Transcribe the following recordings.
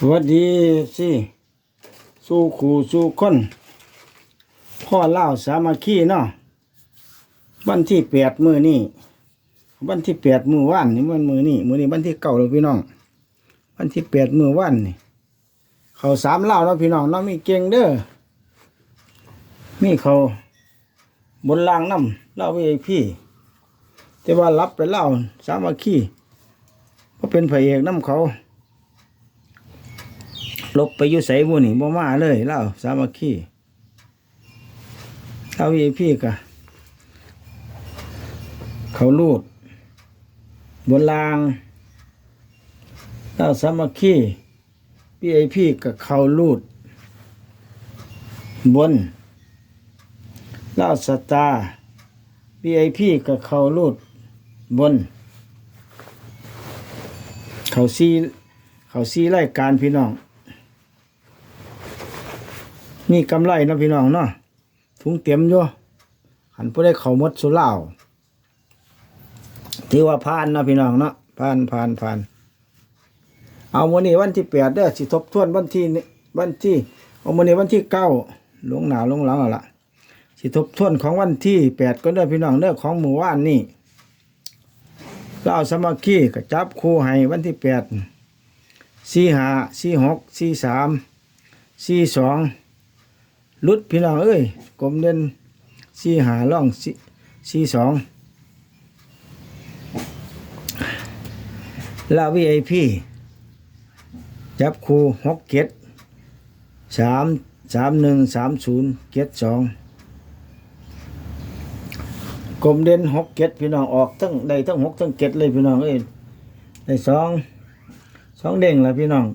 สวัสดีสิสู้ขู่สู้คนพ่อเล่าสามัคคีเนาะวันที่แปดมือนี่วันที่แปดมือว่านนี่มันมือนี่มือนี่วันที่เก้าแล้วพี่น้อง วันที่แปดมือว่านนี่เขาสามเล่าเนาะพี่น้องเนาะมีเก่งเด้อมีเขาบนล่างน้ำเล่าไว้ไอพี่ แต่ว่ารับไปเล่าสามัคคีเพราะเป็นพระเอกน้ำเขา ลบไปอยู่ใส่บุนี่บ่มาเลยเล่าสามัคคีเท่าวีพี่กะเขาลูดบนลางเล่าสามัคคีพี่ไอพี่กับเขาลูด บนเล่าสตาพี่ไอพี่กับเขาลูด บน เขาซีเขาซีไล่การพี่น้อง นี่กำไรนะพี่น้องเนาะถุงเตรียมอยู่หันผู้ได้เขามดสุเหล่าที่ว่าผ่านนะพี่น้องเนาะผ่านผ่านผ่านเอาวันนี้วันที่แปดเด้อสิทบทวนวันที่นี้วันที่เอาวันนี้วันที่เก้าหลงหนาวหลงหลังละสิทบทวนของวันที่แปดก็เด้อพี่น้องเด้อของหมู่ว่านนี่เราเอาสมัคคีกับจับคู่ให้วันที่แปดสี่ห้าสี่หกสี่สามสี่สอง ลุดพี่น้องเอ้ยกลมเด่นสี่หาล่องสี่สองลาวีไอพีจับคูหกเก็ดสามสามหนึ่งสามศูนย์เก็ดสองกลมเด่นหกเก็ดพี่น้องออกทั้งได้ทั้งหกทั้งเก็ดเลยพี่น้องเอ้ยได้สองสองเด้งละพี่น้อง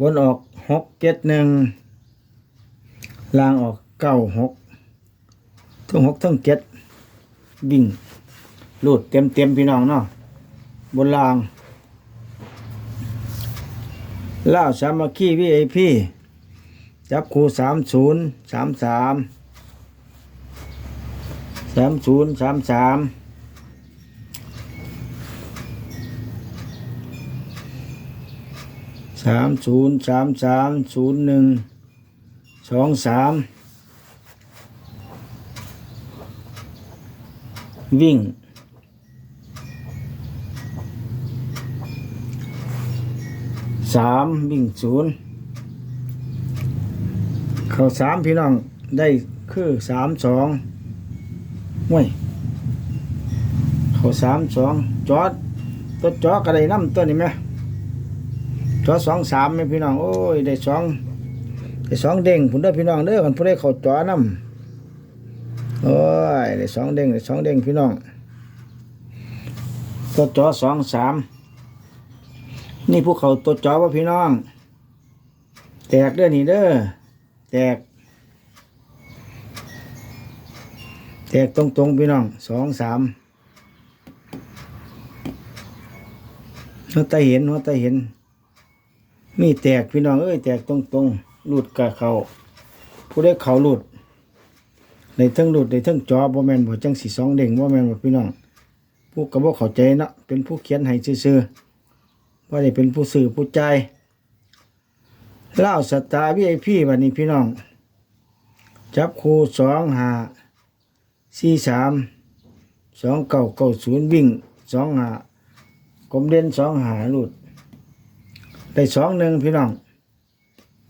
บนออกหกเก็ดหนึ่ง ล่างออกเก้าหกทั้งหกทั้งเจ็ดวิ่งลูดเต็มเต็มพี่น้องเนาะบนล่างล่าสามัคคีวีไอพีจับคูสามศูนย์สามสามสามศูนย์สามสามสามศูนย์สามสามศูนย์หนึ่ง สองสามวิ่งสามวิ่งศูนย์เขาสามพี่น้องได้คือสามสองห่วยเขาสามสองจอดตัวจอกอะไรน้ำตัวนี้ไหมจอดสองสามไหมพี่น้อง โอ้ย ได้สอง ได้สองเด้งผมได้อพี่น้องเด้อกันผู้ได้เข้าจอน้ำโอ้ยได้สองเด้งได้สองเด้งพี่น้องตัวจอสองสามนี่พวกเขาตัวจอว่าพี่น้อง แตกเด้อนี่เด้อแตก แตกตรงๆพี่น้องสองสามหัวตาเห็นหัวตาเห็น มีแตกพี่น้องเอ้ยแตกตรงๆ หลุดกับเขา ผู้ได้เขาหลุด ในเทั้งหลุดในเทั้งจอบ่แมนบ่จังสีสองเด้งบ่แมนบ่พี่น้อง ผู้ก็บ่เข้าใจเนาะเป็นผู้เขียนให้ซื่อๆบ่ได้เป็นผู้สื่อผู้ใจเล่าสตาร์ VIP บัดนี้พี่น้อง จับคู่สองหาสี่สามสองเก้าเก้าศูนย์วิ่งสองหากลมเด่นสองหาหลุดได้สองหนึ่งพี่น้อง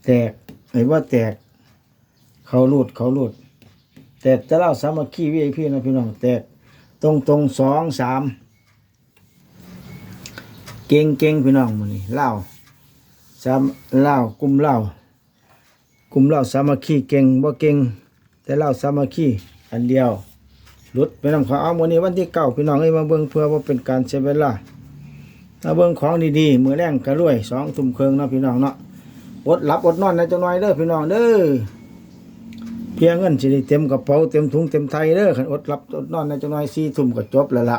แตกไอ้ว่าแตก เขาลูดเขาลูด แตกจะเล่าสามัคคีวีไอพีนะพี่น้องแตกตรงตรงสองสามเก่งเก่งพี่น้องมันนี่เล่าสามเล่ากลุ่มเล่ากลุ่มเล่าสามัคคีเก่งบ่เก่งแต่เล่าสามัคคีอันเดียวหลุดไปนำเขาเอาวันนี้วันที่เก้าพี่น้องเอ้มาเบิ่งเพื่อว่าเป็นการเสียเวลาถ้าเบิ่งของดีๆมือแรงกระรวยสองทุ่มเคืองเนาะพี่น้องเนาะ อดหลับอดนอนนะจังน่อยเด้อพี่น้องเด้อเพียงเงินสิได้เต็มกระเป๋าเต็มถุงเต็มไทยเด้อคันอดหลับอดนอนนะจังน่อยสี่ทุ่มก็จบแล้วล่ะ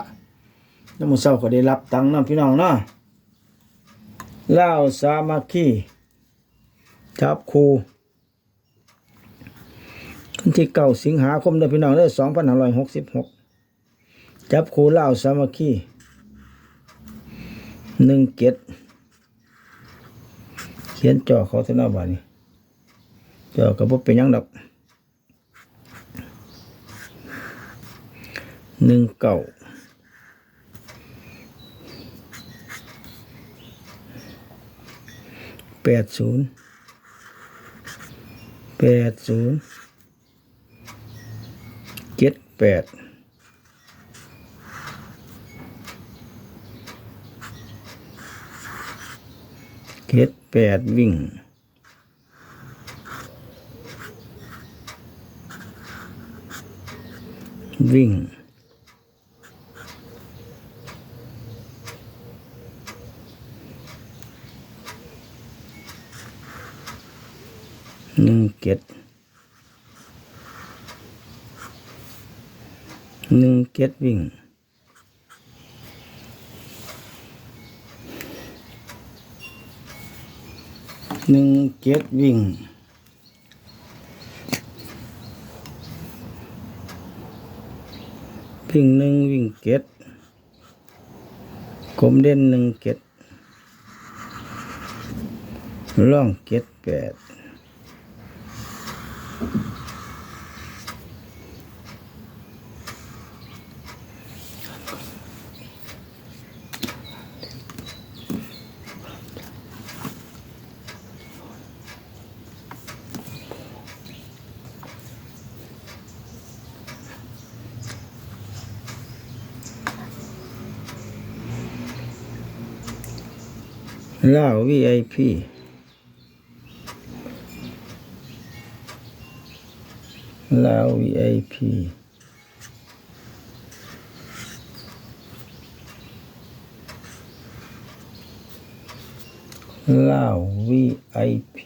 น้ำมือเช้าก็ได้รับตังค์นะพี่น้องเนาะเล่าสามัคคีจับครูวันที่เก้าสิงหาคมเด้อพี่น้องเด้อสองพันห้าร้อยหกสิบหกจับครูเล่าสามัคคีหนึ่งเจ็ด ขียนจ่อเขาเท่านั้นบานี้จ่อก็บ่เป็นยังดอกหนึ่งเก้าแปดศูนย์แปดศูนย์เจ็ดแปดเจ็ด แปดวิ่งวิ่ง หนึ่งเจ็ดหนึ่งเจ็ดวิ่ง หนึ่งเจ็ดวิ่งวิ่งหนึ่งวิ่งเจ็ดกลมเด่นหนึ่งเจ็ดล่องเจ็ดแปด ล่า VIP ลาว VIP ลาว VIP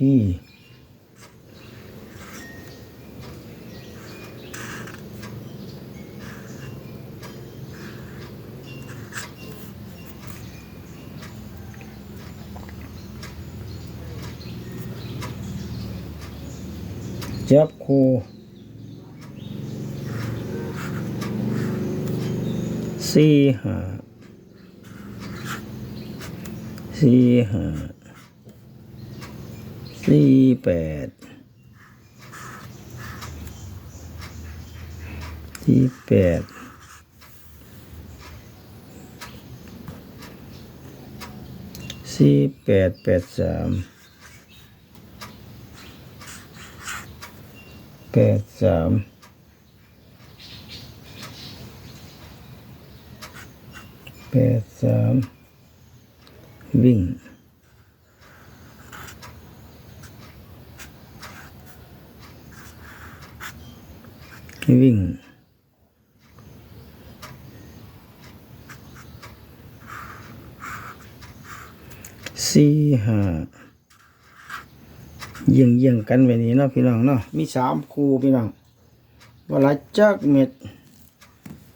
จับคู่สี่ห้าสี่ห้าสี่แปดสี่แปดสี่แปดแปดสาม แปดสามแปดสามวิ่งวิ่งสี่ห้า เยี่ยงเยี่ยงกันแบบนี้เนาะพี่น้องเนาะมีสามคู่พี่น้องเวลาจักเม็ด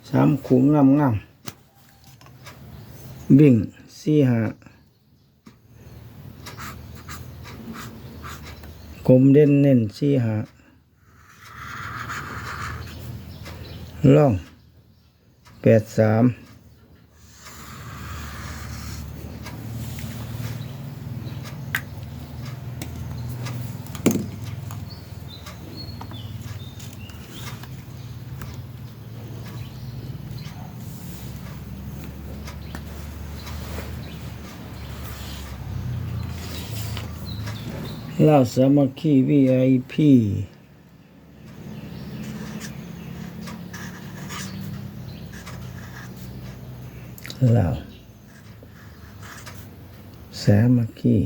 สามคู่งามงามวิ่งสี่หากลมเด่นเน้นสี่หาล่องแปดสาม เล่าสามัคคี VIP เล่าสามัคคี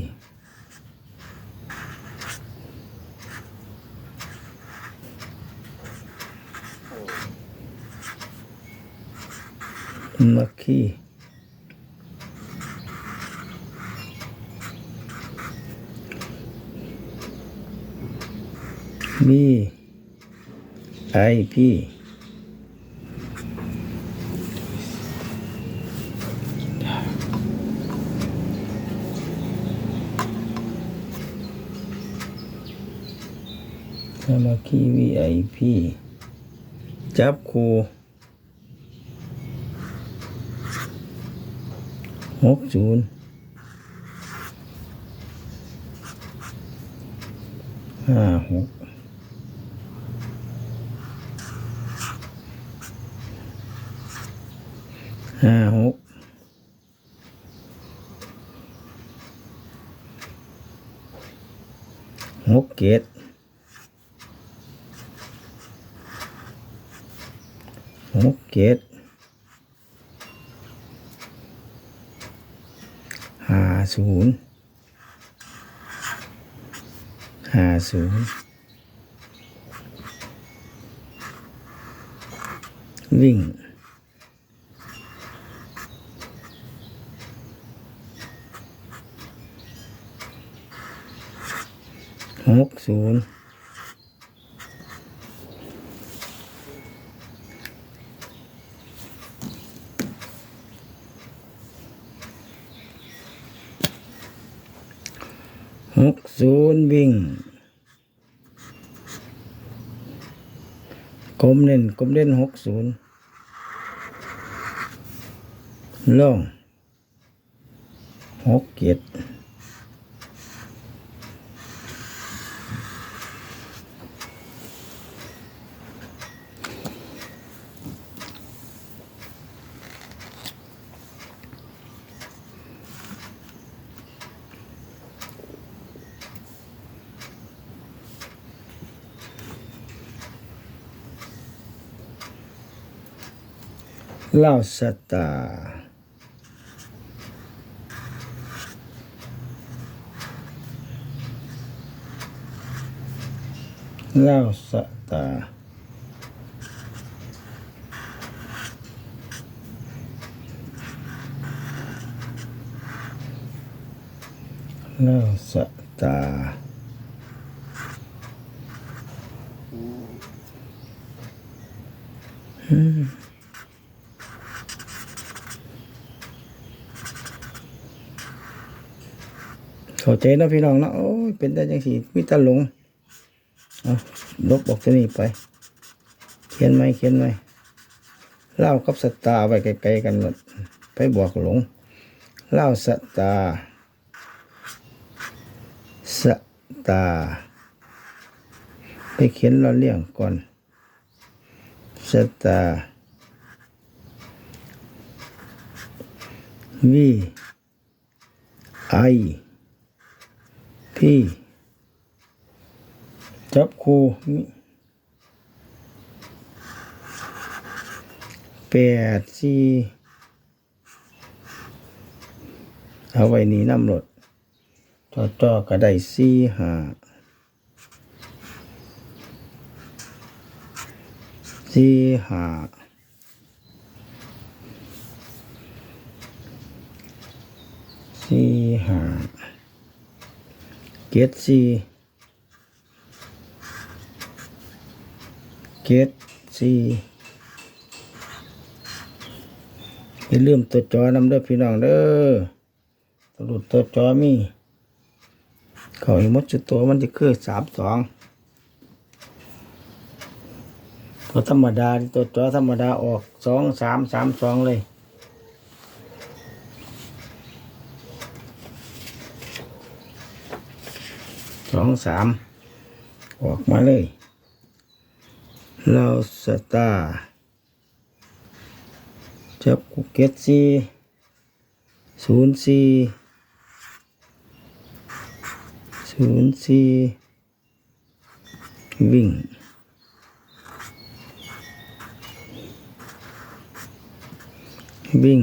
มัคคี มีไอพี่สมาคีวีไอพีจับครูหกศูนย์ หก ห้าหกหกเกตหกเกตห้าศูนย์ห้าศูนย์วิ่ง หกศูนย์หกศูนย์วิ่งกลมเล่นกลมเล่นหกศูนย์ล่องหกเจ็ด เล่าสตาร์เล่าสตาร์เล่าสตาร์เข้า ใจเนาะพี่น้องเนาะโอ้ยเป็นได้จังสีมีแตาหลงเอาลบออกตัวนี้ไป เขียนไหมเขียนไหมเล่ากับสตาไว้ไกลๆกันหมดไปบอกหลงเล่าสตาสตา ไปเขียนเราเลี่ยงก่อนสตาวีไอ พี่ จับคู่มีแปดสี่เอาไว้นี่น้ำรถจ่อจ่อก็ได้สี่ห้าสี่ห้าสี่ห้า จ็ดสี่เจ็ดสี่อย่าลืมตัวจอนำเด้อพี่น้องเด้อตัวหลุดตัวจอมี เขาอีมดจุดตัวมันจะคือสามสองตัวธรรมดาตัวจอธรรมดาออกสองสามสามสองเลย สองสามออกมาเลย เราสตาร์จับกุเก็ตซีศูนย์สี่ศูนย์สี่วิ่งวิ่ง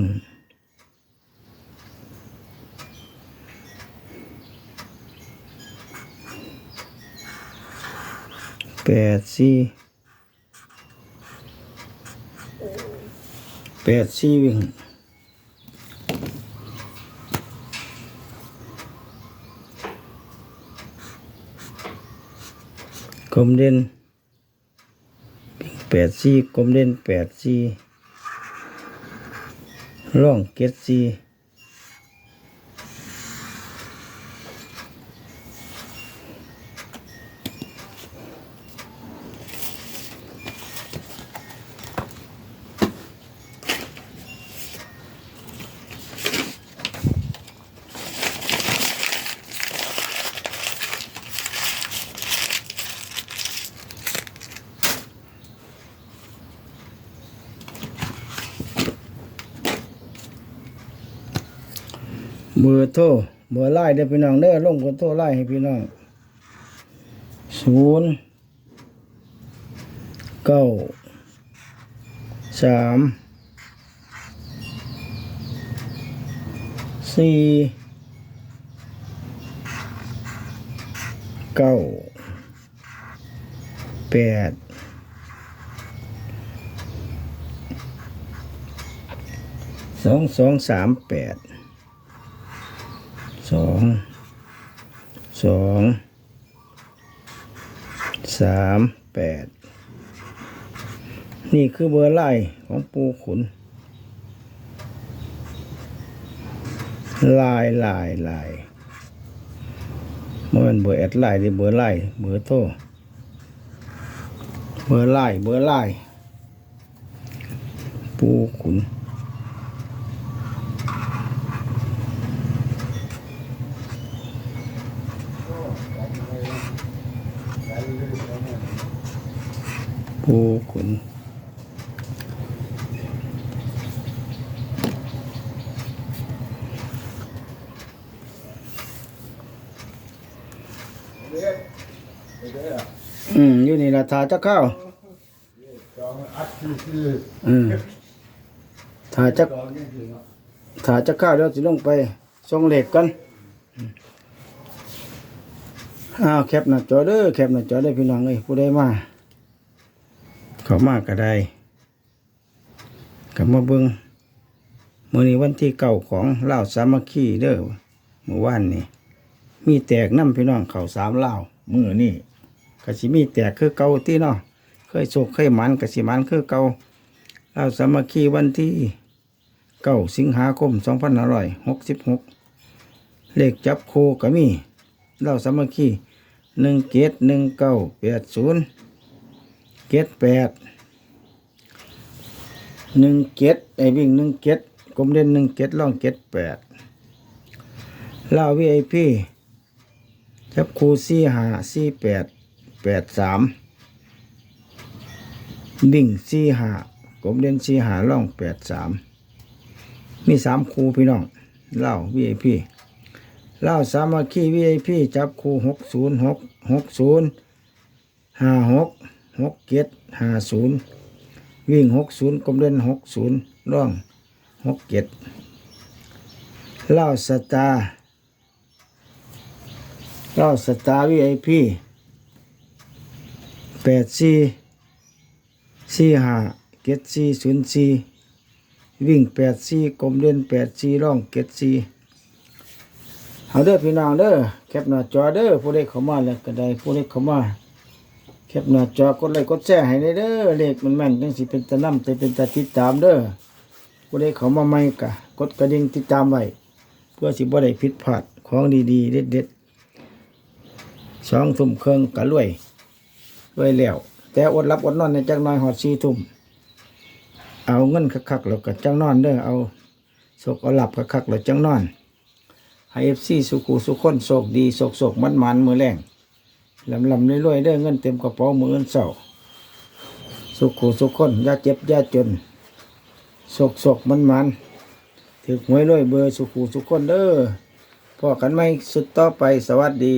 แปดสี่แปดสี่วิ่งกลมเด่นแปดสี่กลมเด่นแปดสี่ร่องเก็ดสี่ เบอร์โทรเบอร์ไล่เด้อพี่น้องเด้อลงเบโทรไล่ให้พี่น้องศูนย์เก้าสามสี่เก้าแปดสองสองสามแปด สองสองสามแปดนี่คือเบอร์ไล่ของปูขุน ลายลายลายมันเบอร์แอดไลน์ดิเบอร์ไล่เบอร์โทรเบอร์ไล่เบอร์ไล่ปูขุน ปูขุนอืมอยู่นี่ละทาจะเข้าจองอัดคือคืออืมทาจะจองนี่คือเนาทาจะเข้าเดี๋ยวจะลงไปส่งเหล็กกันอ้าวแคปหน้าจอเด้อแคปหน้าจอได้อพี่น้องเอ้ยผู้ใดมา เขามากก็ได้กับมาเบิงมื่อนี้วันที่เก่าของเล่าสามัคคีเด้อเมื่อวานนี้มีแตกน้ำพี่น้องเขาสามเล่ามือนี่กะสิมีแตกคือเก่าที่เนาะเคยโศกเคยมันกะสิมันคือเก่าเล่าสามัคคีวันที่เก้าสิงหาคมสองพันห้าร้อยหกสิบหกเลขจับโคก็มีเล่าสามัคคีหนึ่งเกตหนึ่งเก้าแปดศูนย์ เก็ดแปดหนึ่งเก็ดไอวิ่งหนึ่งเก็ดกลมเด่นหนึ่งเก็ดล่องเก็ดแปดล่าวีไอพีจับคูสี่ห้าสี่แปดแปดสามดิ่งสี่ห้ากลมเด่นสี่ห้าล่องแปดสามมีสามคูพี่น้องเล่าวีไอพีเล่าสามัคคีวีไอพีจับคูหกศูนย์หกหกศูนย์ห้าหก หกเจ็ดห้าศูนย์วิ่งหกศูนย์กลมเด่นหกศูนย์ร่องหกเจ็ดเล่าสตาร์เล่าสตาร์วีไอพีแปดสี่สี่ห้าเจ็ดสี่ศูนย์สี่วิ่งแปดสี่กลมเด่นแปดสี่ร่องเจ็ดสี่เอาเด้อพี่น้องเด้อแคปหน้าจอเด้อผู้ใดเข้ามาแล้วก็ได้ผู้ใดเข้ามา ปหน้าจอกดไลค์กดแชร์ให้ได้เด้อเลขมันแม่นจังสิเป็นตะนำแต่เป็นตะติดตามเด้อผู้ใดเขามาใหม่กะกดกระดิ่งติดตามไว้เพื่อสิบ่ได้ผิดพลาดของดีๆเด็ดๆสองทุ่มเครึ่องกะรวยรวยแล้ว แต่อดรับอดนอนในจักน้อยหอดสี่ทุ่มเอาเงินคักๆแล้วก็จังนอนเด้อเอาโศกเอาหลับคักๆแล้วจังนอนให้เอฟซีสุขุสุขคนโศกดีโศกโศกมันมันมือแรง ลำลำรวยๆได้เงินเต็มกระเป๋ามือเงินเศร้าสุขูสุขคนยาเจ็บยาจนสกสกมันมันถือหวยรวยเบอร์สุขูสุขคนเด้อพอกันไหมสุดต่อไปสวัสดี